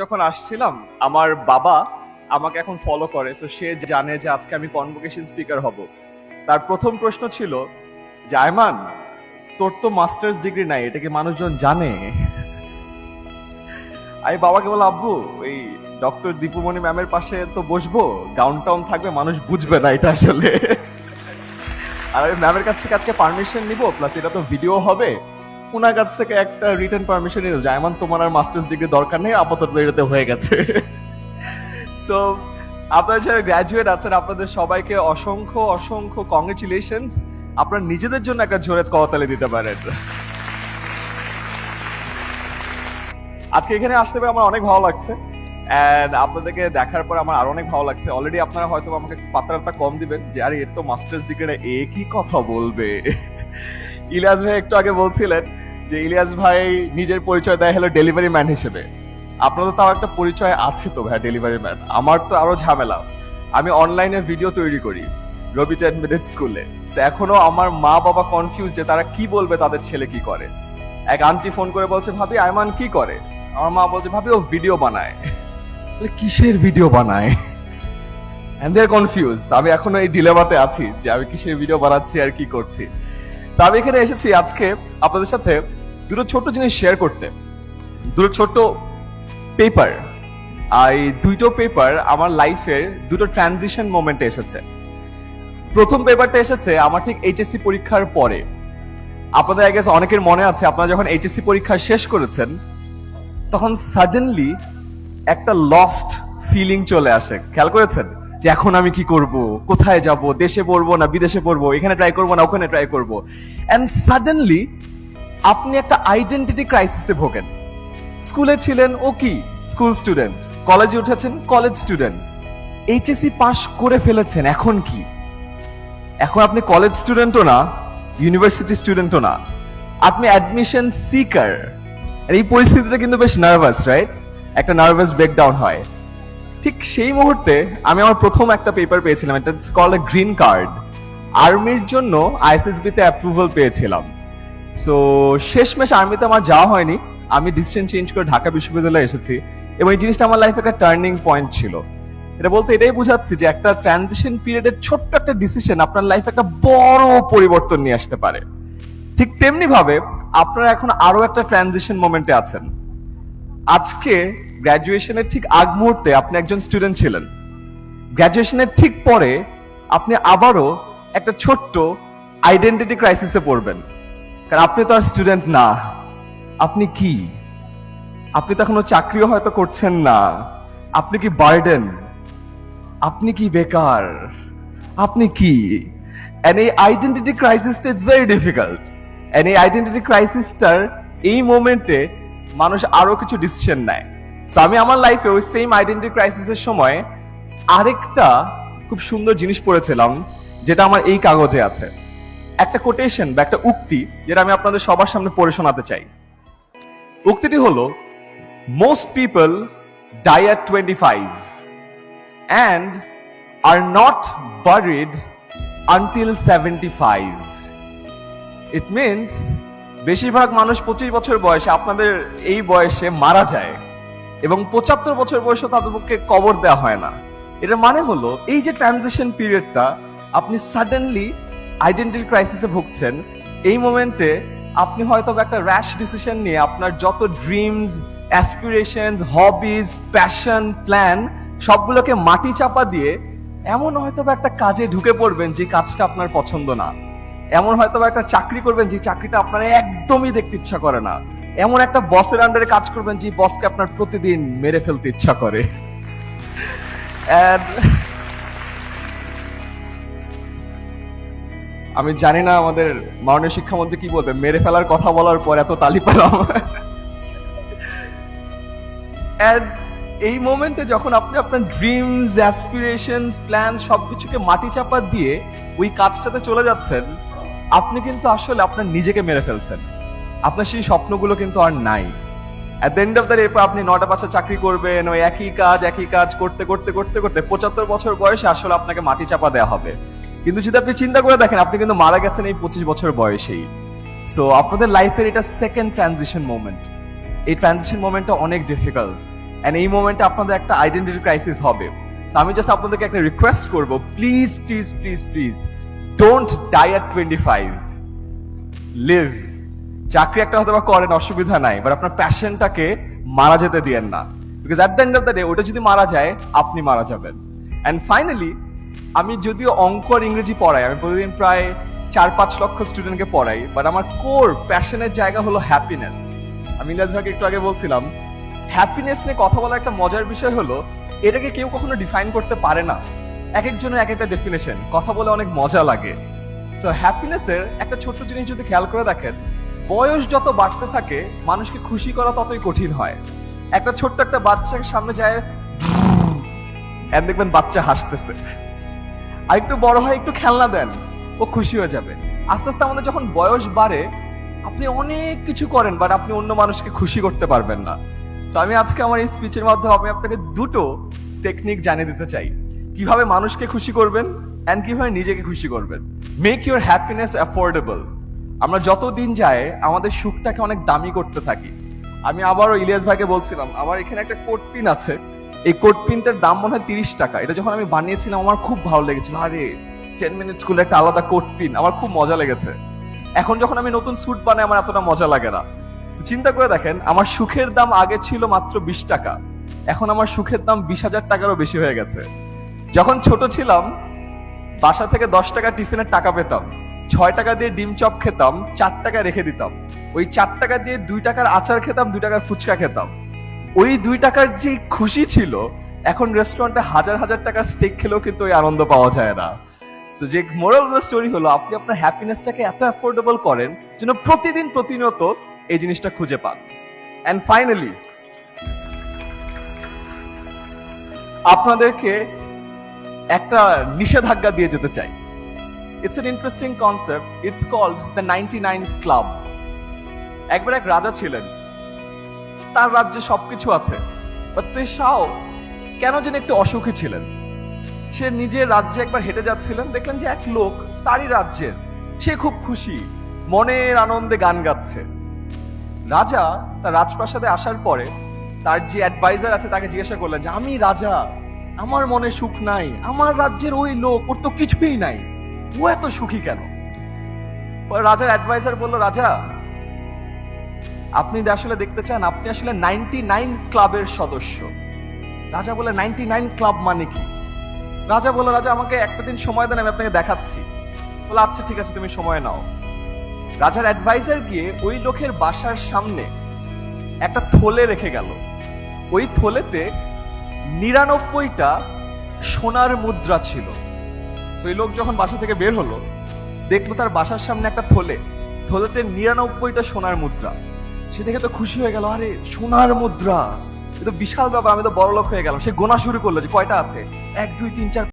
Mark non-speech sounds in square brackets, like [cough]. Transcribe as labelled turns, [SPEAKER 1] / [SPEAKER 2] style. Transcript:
[SPEAKER 1] যখন আসছিলাম, আমার বাবা আমাকে এখন ফলো করে তো সে জানে যে আজকে আমি কনভোকেশন স্পিকার হব। তার প্রথম প্রশ্ন ছিল যে আয়মান তোর তো মাস্টার্স ডিগ্রি নাই, এটা কি মানুষজন জানে? আমি বাবাকে বললাম, আব্বু এই ডক্টর দীপুমণি ম্যামের পাশে তো বসবো ডাউন টাউন থাকবে, মানুষ বুঝবে না এটা আসলে। আর আমি ম্যামের কাছ থেকে আজকে পারমিশন নিব প্লাস এটা তো ভিডিও হবে। ওনার কাছ থেকে একটা রিটার্ন পারমিশন নিল জায়মান তোমার আর মাস্টার্স ডিগ্রি দরকার নেই, আপাতত এটাতে হয়ে গেছে। [laughs] সো আপনারা যারা গ্র্যাজুয়েট আছেন, আপনাদের সবাইকে অসংখ্য অসংখ্য কংগ্রেচুলেশনস আপনারা নিজেদের জন্য একটা জোরে করতালি দিতে পারেন। আজকে এখানে আসতে পেরে আমার অনেক ভালো লাগছে। এন্ড আপনাদেরকে দেখার পর আমার আরও অনেক ভালো লাগছে। অলরেডি আপনারা হয়তো আমাকে পাত্রাটা কম দিবেন যে, আরে, এর তো মাস্টার্স ডিগ্রিটা এ কি কথা বলবে? [laughs] ইলিয়াস ভাই একটু আগে বলছিলেন যে ইলিয়াস ভাই নিজের পরিচয় দেয় হলো ডেলিভারি ম্যান হিসেবে। আপনাদের তাও একটা পরিচয় আছে তো ভাই ডেলিভারি ম্যান আমার তো আরও ঝামেলা। আমি অনলাইনে ভিডিও তৈরি করি, রবি টেন স্কুলে এখনও আমার মা বাবা কনফিউজ যে তারা কি বলবে, তাদের ছেলে কি করে? এক আন্টি ফোন করে বলছে, ভাবি, আয়মান কি করে? আমার মা বলছে, ভাবি, ও ভিডিও বানায়। কিসের ভিডিও বানায়? এন্ড দে কনফিউজ আমি এখনও এই ডিলেমাতে আছি যে আমি কিসের ভিডিও বানাচ্ছি আর কি করছি। তো আমি এখানে এসেছি আজকে আপনাদের সাথে দুটো ছোট জিনিস শেয়ার করতে। দুটো ছোট পেপার আর এই দুটো পেপার আমার লাইফের দুটো ট্রানজিশন মোমেন্টে এসেছে। প্রথম পেপারটা এসেছে আমার ঠিক এইচএসসি পরীক্ষার পরে। আপনাদের আগে অনেকের মনে আছে, আপনারা যখন এইচএসসি পরীক্ষা শেষ করেছেন, তখন সাডেনলি একটা লস্ট ফিলিং চলে আসে। খেয়াল করেছেন? যে এখন আমি কি করব? কোথায় যাব? দেশে পড়ব না বিদেশে পড়ব? এখানে ট্রাই করব না ওখানে ট্রাই করব? এন্ড সাডেনলি আপনি একটা আইডেন্টিটি ক্রাইসিসে ভোগেন। স্কুলে ছিলেন ও কি? স্কুল স্টুডেন্ট কলেজে উঠেছেন কলেজ স্টুডেন্ট এইচএসসি পাশ করে ফেলেছেন, এখন কি? এখন আপনি কলেজ স্টুডেন্টও না ইউনিভার্সিটি স্টুডেন্টও না। আপনি অ্যাডমিশন সিকার এই পরিস্থিতিটা কিন্তু বেশ নার্ভাস রাইট একটা নার্ভাস ব্রেকডাউন হয়। ঠিক সেই মুহূর্তে আমি আমার প্রথম একটা পেপার পেয়েছিলাম, এটা কল এ গ্রিন কার্ড আর্মির জন্য আইএসএসবি তে অ্যাপ্রুভাল পেয়েছিলাম। সো শেষমেশ আর্মিতে আমার যাওয়া হয়নি। আমি ডিসিশন চেঞ্জ করে ঢাকা বিশ্ববিদ্যালয়ে এসেছি এবং এই জিনিসটা আমার লাইফে একটা টার্নিং পয়েন্ট ছিল। এটা বলতে এটাই বুঝাচ্ছি যে একটা ট্রানজিশন পিরিয়ডের ছোট্ট একটা ডিসিশন আপনার লাইফে একটা বড় পরিবর্তন নিয়ে আসতে পারে। ঠিক তেমনি ভাবে আপনারা এখন আরও একটা ট্রানজিশন মোমেন্টে আছেন। আজকে গ্র্যাজুয়েশনের ঠিক আগ মুহূর্তে আপনি একজন স্টুডেন্ট ছিলেন। গ্র্যাজুয়েশনের ঠিক পরে আপনি আবারও একটা ছোট্ট আইডেন্টিটি ক্রাইসিসে পড়বেন। কারণ আপনি তো আর স্টুডেন্ট না। আপনি কি? আপনি তো এখনও চাকরিও হয়তো করছেন না। আপনি কি বার্ডেন? আপনি কি বেকার? আপনি কি? এন্ড এই আইডেন্টিটি ক্রাইসিসটা ইজ ভেরি ডিফিকাল্ট এন্ড এই আইডেন্টিটি ক্রাইসিসটার এই মোমেন্টে মানুষ আরও কিছু ডিসিশন নেয়। তো আমি আমার লাইফে ওই সেম আইডেন্টিটি ক্রাইসিসের সময় আরেকটা খুব সুন্দর জিনিস পড়েছিলাম, যেটা আমার এই কাগজে আছে। একটা কোটেশন বা একটা উক্তি যেটা আমি আপনাদের সবার সামনে পড়ে শোনাতে চাই। উক্তিটি হলো most people at twenty five and are not buried until seventy five it means বেশিরভাগ মানুষ পঁচিশ বছর বয়সে আপনাদের এই বয়সে মারা যায় এবং পঁচাত্তর বছর বয়সে তাদের পক্ষে কবর দেওয়া হয় না। এটার মানে হলো, এই যে ট্রানজিশন পিরিয়ডটা আপনি সাডেনলি আইডেন্টিটি ক্রাইসিসে ভুগছেন, এই মোমেন্টে আপনি হয়তো একটা র্যাশ ডিসিশন নিয়ে আপনার যত dreams aspirations hobbies passion plan সবগুলোকে মাটি চাপা দিয়ে এমন হয়তো একটা কাজে ঢুকে পড়বেন যে কাজটা আপনার পছন্দ না। এমন হয়তো একটা চাকরি করবেন যে চাকরিটা আপনার একদমই দেখতে ইচ্ছা করে না। এমন একটা বসের আন্ডারে কাজ করবেন যে বসকে আপনার প্রতিদিন মেরে ফেলতে ইচ্ছা করে। And আমি জানি না আমাদের মাননীয় শিক্ষামন্ত্রী কি বলবে, মেরে ফেলার কথা বলার পর এত তালি পেলাম। এই মোমেন্টে যখন আপনি আপনার ড্রিমস অ্যাসপিরেশনস প্ল্যান সবকিছুকে মাটি চাপা দিয়ে ওই কাজটাতে চলে যাচ্ছেন, আপনি কিন্তু আসলে আপনার নিজেকে মেরে ফেলছেন। আপনার সেই স্বপ্নগুলো কিন্তু আর নাই। At the end of the এরপর আপনি নটা পাঁচটা চাকরি করবেন, ওই একই কাজ একই কাজ করতে করতে করতে করতে পঁচাত্তর বছর বয়সে আসলে আপনাকে মাটি চাপা দেওয়া হবে। কিন্তু যদি আপনি চিন্তা করে দেখেন, আপনি কিন্তু মারা গেছেন এই পঁচিশ বছর বয়সেই। সো আপনাদের লাইফের এটা সেকেন্ড ট্রানজিশন মোমেন্ট এই ট্রানজিশন মোমেন্টটা অনেক ডিফিকাল্ট এন্ড এই মোমেন্টে আপনাদের একটা আইডেন্টিটি ক্রাইসিস হবে। আমি জাস্ট আপনাদেরকে একটা রিকোয়েস্ট করব please please please please don't die at twenty five leave চাকরি একটা হয়তো করেন, অসুবিধা নাই বাট আপনার প্যাশনটাকে মারা যেতে দিয়েন না। Because at the end of the day ওটা যদি মারা যায়, আপনি মারা যাবেন। অ্যান্ড ফাইনালি আমি যদিও অঙ্ক আর ইংরেজি পড়াই, আমি প্রতিদিন প্রায় চার পাঁচ লক্ষ স্টুডেন্টকে পড়াই বাট আমার কোর প্যাশনের জায়গা হলো হ্যাপিনেস আমি ইংরাজ ভাগে একটু আগে বলছিলাম হ্যাপিনেস নিয়ে কথা বলার একটা মজার বিষয় হলো, এটাকে কেউ কখনো ডিফাইন করতে পারে না। এক একজনের এক একটা ডেফিনেশন কথা বলে অনেক মজা লাগে। সো হ্যাপিনেসের একটা ছোট্ট জিনিস যদি খেয়াল করে দেখেন, বয়স যত বাড়তে থাকে, মানুষকে খুশি করা ততই কঠিন হয়। একটা ছোট্ট একটা বাচ্চাকে সামনে যায় দেখবেন বাচ্চা হাসতেছে। আর একটু বড় হয় একটু খেলনা দেন, ও খুশি হয়ে যাবে। আস্তে আস্তে আমাদের যখন বয়স বাড়ে, আপনি অনেক কিছু করেন বাট আপনি অন্য মানুষকে খুশি করতে পারবেন না। আমি আজকে আমার এই স্পিচের মাধ্যমে আমি আপনাকে দুটো টেকনিক জানিয়ে দিতে চাই। কীভাবে মানুষকে খুশি করবেন অ্যান্ড কীভাবে নিজেকে খুশি করবেন। মেক ইউর হ্যাপিনেস অ্যাফোর্ডেবল আমরা যত দিন যায়, আমাদের সুখটাকে অনেক দামি করতে থাকি। আমি আবারও ইলিয়াস ভাইকে বলছিলাম, আমার এখানে একটা কোট পিন আছে। এই কোট পিনটার দাম মনে হয় তিরিশ টাকা। এটা যখন আমি বানিয়েছিলাম, আমার খুব ভালো লেগেছিল। আরে টেন মিনিট স্কুলে একটা আলাদা কোট পিন আমার খুব মজা লেগেছে। এখন যখন আমি নতুন স্যুট বানাই, আমার এতটা মজা লাগে না। চিন্তা করে দেখেন, আমার সুখের দাম আগে ছিল মাত্র বিশ টাকা। এখন আমার সুখের দাম বিশ হাজার টাকারও বেশি হয়ে গেছে। যখন ছোট ছিলাম, বাসা থেকে দশ টাকা টিফিনের টাকা পেতাম। ছয় টাকা দিয়ে ডিম চপ খেতাম, চার টাকা রেখে দিতাম। ওই চার টাকা দিয়ে দুই টাকার আচার খেতাম, দুই টাকার ফুচকা খেতাম। ওই দুই টাকার যে খুশি ছিল, এখন রেস্টুরেন্টে হাজার হাজার টাকার স্টেক খেলেও কিন্তু ওই আনন্দ পাওয়া যায় না। তো যে মোরাল স্টোরি হলো, আপনি আপনার হ্যাপিনেসটাকে এত অ্যাফোর্ডেবল করেন যেন প্রতিদিন প্রতিনিয়ত এই জিনিসটা খুঁজে পান। অ্যান্ড ফাইনালি আপনাদেরকে একটা নিষেধাজ্ঞা দিয়ে যেতে চাই। It's an interesting concept it's called the ninety nine club একবার এক রাজা ছিলেন তার রাজ্যে সবকিছু আছে। শাও কেন যেন একটু অসুখী ছিলেন। সে নিজের রাজ্যে একবার হেঁটে যাচ্ছিলেন, দেখলেন যে এক লোক তারই রাজ্যের। সে খুব খুশি, মনের আনন্দে গান গাচ্ছে। রাজা তার রাজপ্রাসাদে আসার পরে তার যে অ্যাডভাইজার আছে তাকে জিজ্ঞাসা করলেন যে, আমি রাজা, আমার মনে সুখ নাই, আমার রাজ্যের ওই লোক ওর তো কিছুই নাই, ও এত সুখী কেন? রাজার অ্যাডভাইজার বলল, রাজা আপনি আসলে দেখতে চান, আপনি আসলে নাইনটি নাইন ক্লাবের সদস্য। রাজা বলে নাইনটি নাইন ক্লাব মানে কি? রাজা বলে, রাজা, আমাকে একটা দিন সময় দেন, আমি আপনাকে দেখাচ্ছি। বলে আচ্ছা ঠিক আছে, তুমি সময় নাও। রাজার অ্যাডভাইজার গিয়ে ওই লোকের বাসার সামনে একটা থলে রেখে গেল। ওই থলেতে নিরানব্বইটা সোনার মুদ্রা ছিল। এই লোক যখন বাসা থেকে বের হলো, দেখল তার বাসার সামনে একটা থলে। থলেতে নিরানব্বইটা সোনার মুদ্রা। সে দেখে তো খুশি হয়ে গেল, আরে সোনার মুদ্রা। এ তো বিশাল ব্যাপার, আমি তো বড় লোক হয়ে গেলাম। সে গোনা শুরু করল যে কয়টা আছে? এক, দুই, তিন, চার